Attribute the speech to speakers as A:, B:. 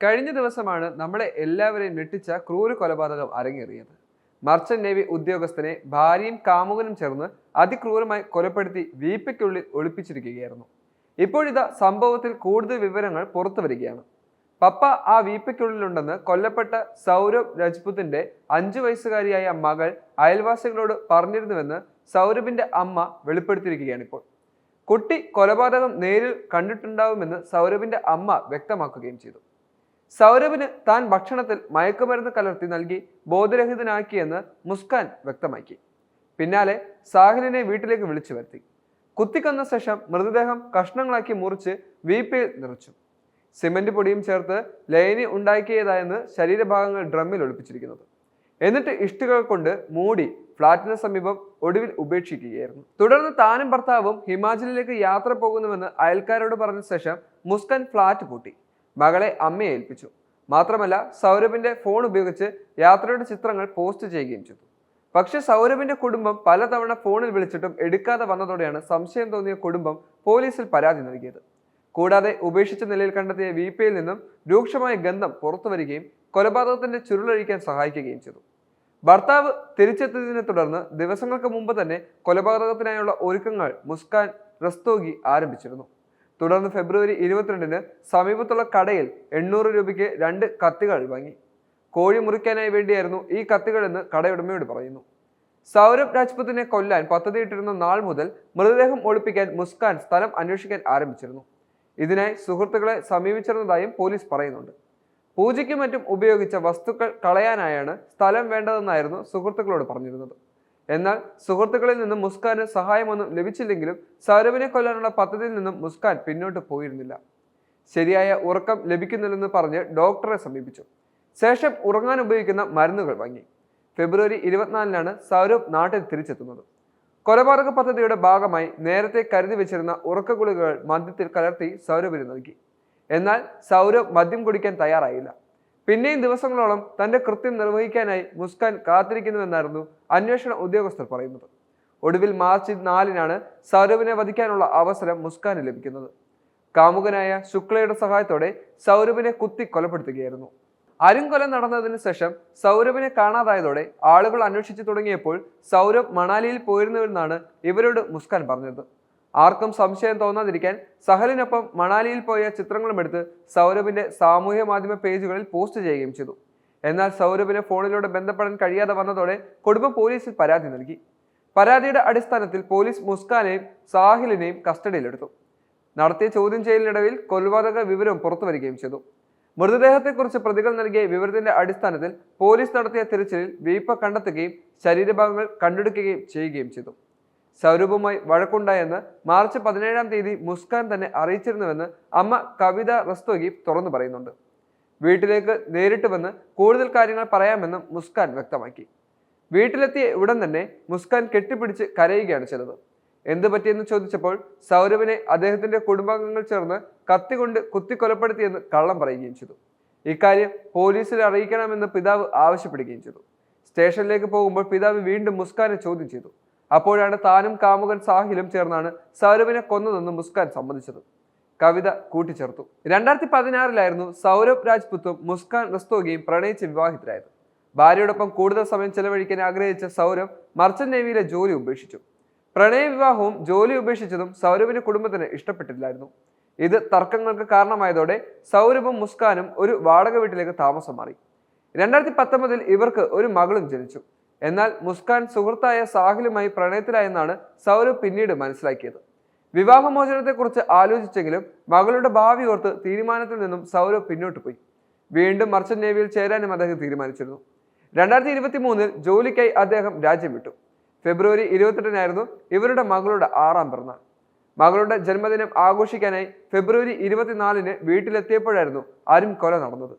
A: കഴിഞ്ഞ ദിവസമാണ് നമ്മളെ എല്ലാവരെയും ഞെട്ടിച്ച ക്രൂര കൊലപാതകം അരങ്ങേറിയത്. മർച്ചന്റ് നേവി ഉദ്യോഗസ്ഥനെ ഭാര്യയും കാമുകനും ചേർന്ന് അതിക്രൂരമായി കൊലപ്പെടുത്തി വീപ്പയ്ക്കുള്ളിൽ ഒളിപ്പിച്ചിരിക്കുകയായിരുന്നു. ഇപ്പോഴിതാ സംഭവത്തിൽ കൂടുതൽ വിവരങ്ങൾ പുറത്തു വരികയാണ്. പപ്പ ആ വീപ്പയ്ക്കുള്ളിലുണ്ടെന്ന് കൊല്ലപ്പെട്ട സൗരഭ് രജ്പുത്തിന്റെ അഞ്ചു വയസ്സുകാരിയായ മകൾ അയൽവാസികളോട് പറഞ്ഞിരുന്നുവെന്ന് സൗരഭിന്റെ അമ്മ വെളിപ്പെടുത്തിയിരിക്കുകയാണ് ഇപ്പോൾ. കുട്ടി കൊലപാതകം നേരിൽ കണ്ടിട്ടുണ്ടാവുമെന്ന് സൗരഭിന്റെ അമ്മ വ്യക്തമാക്കുകയും ചെയ്തു. സൗരഭിന് താൻ ഭക്ഷണത്തിൽ മയക്കുമരുന്ന് കലർത്തി നൽകി ബോധരഹിതനാക്കിയെന്ന് മുസ്കാൻ വ്യക്തമാക്കി. പിന്നാലെ സാഹിലിനെ വീട്ടിലേക്ക് വിളിച്ചു വരുത്തി. കുത്തിക്കൊന്ന ശേഷം മൃതദേഹം കഷ്ണങ്ങളാക്കി മുറിച്ച് വീപ്പയിൽ നിറച്ചു. സിമന്റ് പൊടിയും ചേർത്ത് ലയനി ഉണ്ടാക്കിയതായെന്ന് ശരീരഭാഗങ്ങൾ ഡ്രമ്മിൽ ഒളിപ്പിച്ചിരിക്കുന്നത്. എന്നിട്ട് ഇഷ്ടികൾ കൊണ്ട് മൂടി ഫ്ളാറ്റിന് സമീപം ഒടുവിൽ ഉപേക്ഷിക്കുകയായിരുന്നു. തുടർന്ന് താനും ഭർത്താവും ഹിമാചലിലേക്ക് യാത്ര പോകുന്നുവെന്ന് അയൽക്കാരോട് പറഞ്ഞ ശേഷം മുസ്കൻ ഫ്ളാറ്റ് പൂട്ടി. മകളെ അമ്മയെ ഏൽപ്പിച്ചു. മാത്രമല്ല സൗരഭിന്റെ ഫോൺ ഉപയോഗിച്ച് യാത്രയുടെ ചിത്രങ്ങൾ പോസ്റ്റ് ചെയ്യുകയും ചെയ്തു. പക്ഷേ സൗരഭിന്റെ കുടുംബം പലതവണ ഫോണിൽ വിളിച്ചിട്ടും എടുക്കാതെ വന്നതോടെയാണ് സംശയം തോന്നിയ കുടുംബം പോലീസിൽ പരാതി നൽകിയത്. കൂടാതെ ഉപേക്ഷിച്ച നിലയിൽ കണ്ടെത്തിയ വി പിയിൽ നിന്നും രൂക്ഷമായ ഗന്ധം പുറത്തു വരികയും കൊലപാതകത്തിന്റെ ചുരുളഴിക്കാൻ സഹായിക്കുകയും ചെയ്തു. ഭർത്താവ് തിരിച്ചെത്തിയതിനെ തുടർന്ന് ദിവസങ്ങൾക്ക് മുമ്പ് തന്നെ കൊലപാതകത്തിനായുള്ള ഒരുക്കങ്ങൾ മുസ്കാൻ റസ്തോഗി ആരംഭിച്ചിരുന്നു. തുടർന്ന് ഫെബ്രുവരി ഇരുപത്തിരണ്ടിന് സമീപത്തുള്ള കടയിൽ എണ്ണൂറ് രൂപയ്ക്ക് രണ്ട് കത്തികൾ വാങ്ങി. കോഴി മുറിക്കാനായി വേണ്ടിയായിരുന്നു ഈ കത്തികളെന്ന് കടയുടമയോട് പറയുന്നു. സൗരഭ് രാജ്പുത്തിനെ കൊല്ലാൻ പദ്ധതിയിട്ടിരുന്ന നാൾ മുതൽ മൃതദേഹം ഒളിപ്പിക്കാൻ മുസ്കാൻ സ്ഥലം അന്വേഷിക്കാൻ ആരംഭിച്ചിരുന്നു. ഇതിനായി സുഹൃത്തുക്കളെ സമീപിച്ചിരുന്നതായും പോലീസ് പറയുന്നുണ്ട്. പൂജയ്ക്കും മറ്റും ഉപയോഗിച്ച വസ്തുക്കൾ കളയാനായാണ് സ്ഥലം വേണ്ടതെന്നായിരുന്നു സുഹൃത്തുക്കളോട് പറഞ്ഞിരുന്നത്. എന്നാൽ സുഹൃത്തുക്കളിൽ നിന്നും മുസ്കാന് സഹായമൊന്നും ലഭിച്ചില്ലെങ്കിലും സൗരഭിനെ കൊല്ലാനുള്ള പദ്ധതിയിൽ നിന്നും മുസ്കാൻ പിന്നോട്ട് പോയിരുന്നില്ല. ശരിയായ ഉറക്കം ലഭിക്കുന്നില്ലെന്ന് പറഞ്ഞ് ഡോക്ടറെ സമീപിച്ചു. ശേഷം ഉറങ്ങാൻ ഉപയോഗിക്കുന്ന മരുന്നുകൾ വാങ്ങി. ഫെബ്രുവരി ഇരുപത്തിനാലിനാണ് സൗരഭ് നാട്ടിൽ തിരിച്ചെത്തുന്നത്. കൊലപാതക പദ്ധതിയുടെ ഭാഗമായി നേരത്തെ കരുതി വെച്ചിരുന്ന ഉറക്ക ഗുളികകൾ മദ്യത്തിൽ കലർത്തി സൗരഭിന് നൽകി. എന്നാൽ സൗരഭ് മദ്യം കുടിക്കാൻ തയ്യാറായില്ല. പിന്നെയും ദിവസങ്ങളോളം തന്റെ കൃത്യം നിർവഹിക്കാനായി മുസ്കാൻ കാത്തിരിക്കുന്നുവെന്നായിരുന്നു അന്വേഷണ ഉദ്യോഗസ്ഥർ പറയുന്നത്. ഒടുവിൽ മാർച്ച് നാലിനാണ് സൗരഭിനെ വധിക്കാനുള്ള അവസരം മുസ്കാന് ലഭിക്കുന്നത്. കാമുകനായ ശുക്ലയുടെ സഹായത്തോടെ സൗരഭിനെ കുത്തി കൊലപ്പെടുത്തുകയായിരുന്നു. അരുംകൊല നടന്നതിന് ശേഷം സൗരഭിനെ കാണാതായതോടെ ആളുകൾ അന്വേഷിച്ചു തുടങ്ങിയപ്പോൾ സൗരവ് മണാലിയിൽ പോയിരുന്നുവെന്നാണ് ഇവരോട് മുസ്കാൻ പറഞ്ഞത്. ആർക്കും സംശയം തോന്നാതിരിക്കാൻ സഹലിനൊപ്പം മണാലിയിൽ പോയ ചിത്രങ്ങളും എടുത്ത് സൗരഭിന്റെ സാമൂഹ്യ മാധ്യമ പേജുകളിൽ പോസ്റ്റ് ചെയ്യുകയും ചെയ്തു. എന്നാൽ സൗരഭിനെ ഫോണിലൂടെ ബന്ധപ്പെടാൻ കഴിയാതെ വന്നതോടെ കുടുംബം പോലീസിൽ പരാതി നൽകി. പരാതിയുടെ അടിസ്ഥാനത്തിൽ പോലീസ് മുസ്കാനെയും സാഹിലിനെയും കസ്റ്റഡിയിലെടുത്തു. നടത്തിയ ചോദ്യം ചെയ്യലിനിടയിൽ കൊലപാതക പുറത്തു വരികയും ചെയ്തു. മൃതദേഹത്തെക്കുറിച്ച് പ്രതികൾ നൽകിയ വിവരത്തിന്റെ അടിസ്ഥാനത്തിൽ പോലീസ് നടത്തിയ തിരച്ചിലിൽ വീപ്പ കണ്ടെത്തുകയും ശരീരഭാഗങ്ങൾ കണ്ടെടുക്കുകയും ചെയ്യുകയും ചെയ്തു. സൗരഭുമായി വഴക്കുണ്ടായെന്ന് മാർച്ച് പതിനേഴാം തീയതി മുസ്കാൻ തന്നെ അറിയിച്ചിരുന്നുവെന്ന് അമ്മ കവിത റസ്തോഗി തുറന്നു പറയുന്നുണ്ട്. വീട്ടിലേക്ക് നേരിട്ട് വന്ന് കൂടുതൽ കാര്യങ്ങൾ പറയാമെന്നും മുസ്കാൻ വ്യക്തമാക്കി. വീട്ടിലെത്തിയ ഉടൻ തന്നെ മുസ്കാൻ കെട്ടിപ്പിടിച്ച് കരയുകയാണ് ചെയ്തത്. എന്ത് പറ്റിയെന്ന് ചോദിച്ചപ്പോൾ സൗരഭിനെ അദ്ദേഹത്തിന്റെ കുടുംബാംഗങ്ങൾ ചേർന്ന് കത്തികൊണ്ട് കുത്തിക്കൊലപ്പെടുത്തിയെന്ന് കള്ളം പറയുകയും ചെയ്തു. ഇക്കാര്യം പോലീസിൽ അറിയിക്കണമെന്ന് പിതാവ് ആവശ്യപ്പെടുകയും ചെയ്തു. സ്റ്റേഷനിലേക്ക് പോകുമ്പോൾ പിതാവ് വീണ്ടും മുസ്കാനെ ചോദ്യം ചെയ്തു. അപ്പോഴാണ് താനും കാമുകൻ സാഹിലും ചേർന്നാണ് സൗരഭിനെ കൊന്നതെന്ന് മുസ്കാൻ സമ്മതിച്ചത്. കവിത കൂട്ടിച്ചേർത്തു. രണ്ടായിരത്തി പതിനാറിലായിരുന്നു സൗരഭ് രാജ്പുത്തും മുസ്കാൻ റസ്തോഗിയും പ്രണയിച്ച് വിവാഹിതരായത്. ഭാര്യയോടൊപ്പം കൂടുതൽ സമയം ചെലവഴിക്കാൻ ആഗ്രഹിച്ച സൗരഭ് മർച്ചന്റ് നേവിയിലെ ജോലി ഉപേക്ഷിച്ചു. പ്രണയ വിവാഹവും ജോലി ഉപേക്ഷിച്ചതും സൗരഭിന്റെ കുടുംബത്തിന് ഇഷ്ടപ്പെട്ടില്ലായിരുന്നു ഇത് തർക്കങ്ങൾക്ക് കാരണമായതോടെ സൗരഭും മുസ്കാനും ഒരു വാടക വീട്ടിലേക്ക് താമസം മാറി. രണ്ടായിരത്തി പത്തൊമ്പതിൽ ഇവർക്ക് ഒരു മകളും ജനിച്ചു. എന്നാൽ മുസ്കാൻ സുഹൃത്തായ സാഹിലുമായി പ്രണയത്തിലായെന്നാണ് സൗരവ് പിന്നീട് മനസ്സിലാക്കിയത്. വിവാഹമോചനത്തെക്കുറിച്ച് ആലോചിച്ചെങ്കിലും മകളുടെ ഭാവി ഓർത്ത് തീരുമാനത്തിൽ നിന്നും സൗരവ് പിന്നോട്ട് പോയി. വീണ്ടും മർച്ചന്റ് നേവിയിൽ ചേരാനും അദ്ദേഹം തീരുമാനിച്ചിരുന്നു. രണ്ടായിരത്തി ഇരുപത്തി മൂന്നിൽ ജോലിക്കായി അദ്ദേഹം രാജ്യം വിട്ടു. ഫെബ്രുവരി ഇരുപത്തെട്ടിനായിരുന്നു ഇവരുടെ മകളുടെ ആറാം പിറന്നാൾ. മകളുടെ ജന്മദിനം ആഘോഷിക്കാനായി ഫെബ്രുവരി ഇരുപത്തിനാലിന് വീട്ടിലെത്തിയപ്പോഴായിരുന്നു അരുൺ കൊല നടന്നത്.